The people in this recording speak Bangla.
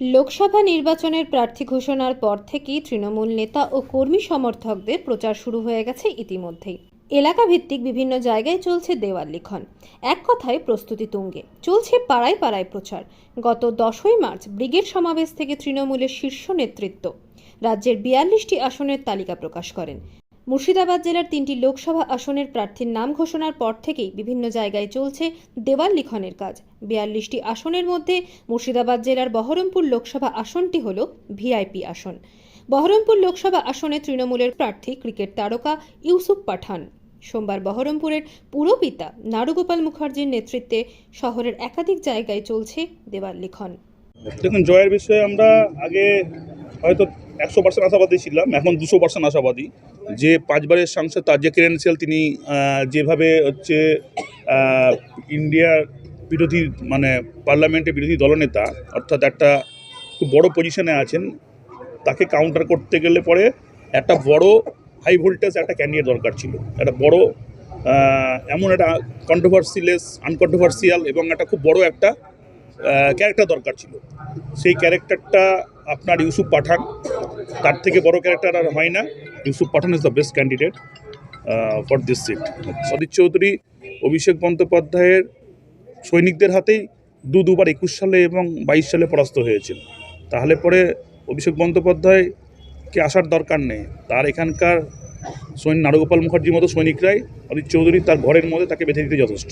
লোকসভা নির্বাচনের প্রার্থী ঘোষণার পর থেকেই তৃণমূল নেতা ও কর্মী সমর্থকদের প্রচার শুরু হয়ে গেছে ইতিমধ্যেই। এলাকা ভিত্তিক বিভিন্ন জায়গায় চলছে দেওয়াল লিখন। এক কথায় প্রস্তুতি তুঙ্গে। চলছে পাড়ায় পাড়ায় প্রচার। গত দশই মার্চ ব্রিগেড সমাবেশ থেকে তৃণমূলের শীর্ষ নেতৃত্ব রাজ্যের বিয়াল্লিশটি আসনের তালিকা প্রকাশ করেন। মুর্শিদাবাদ জেলার তিনটি লোকসভা আসনের প্রার্থীর নাম ঘোষণার পর থেকেই বিভিন্ন জায়গায় চলছে দেওয়াল লিখনের কাজ। বিয়াল্লিশটি আসনের মধ্যে মুর্শিদাবাদ জেলার বহরমপুর লোকসভা আসনটি হল ভিআইপি আসন। বহরমপুর লোকসভা আসনে তৃণমূলের প্রার্থী ক্রিকেট তারকা ইউসুফ পাঠান। সোমবার বহরমপুরের পুরপিতা নারুগোপাল মুখার্জির নেতৃত্বে শহরের একাধিক জায়গায় চলছে দেওয়াল লিখন। দেখুন, জয়ের বিষয়ে আমরা আগে হয়তো একশো পার্সেন্ট আশাবাদী ছিলাম, এখন দুশো পার্সেন্ট আশাবাদী। যে পাঁচবারের সাংসদ তার যে ক্রেডেন্সিয়াল তিনি যেভাবে হচ্ছে ইন্ডিয়ার বিরোধী মানে পার্লামেন্টের বিরোধী দলনেতা, অর্থাৎ একটা খুব বড় পজিশনে আছেন, তাকে কাউন্টার করতে গেলে পরে একটা বড় হাই ভোল্টেজ একটা ক্যান্ডিডেট দরকার ছিল। একটা বড় এমন একটা কন্ট্রোভার্সিলেস আনকন্ট্রোভার্সিয়াল এবং একটা খুব বড় একটা ক্যারেক্টার দরকার ছিল। সেই ক্যারেক্টারটা আপনার ইউসুফ পাঠান তার থেকে বড় ক্যারেক্টার আর হয় না। Yusuf Pathan is the best candidate for this seat Sudip Chowdhury, Abhishek বন্দ্যোপাধ্যায়ের সৈনিকদের হাতেই দু দুবার একুশ সালে এবং বাইশ সালে পরাস্ত হয়েছিল। তাহলে পরে অভিষেক বন্দ্যোপাধ্যায়কে আসার দরকার নেই। তার এখানকার সৈন্য নারগোপাল মুখার্জির মতো সৈনিকরাই অজিত চৌধুরী তার ঘরের মধ্যে তাকে বেঁধে দিতে যথেষ্ট।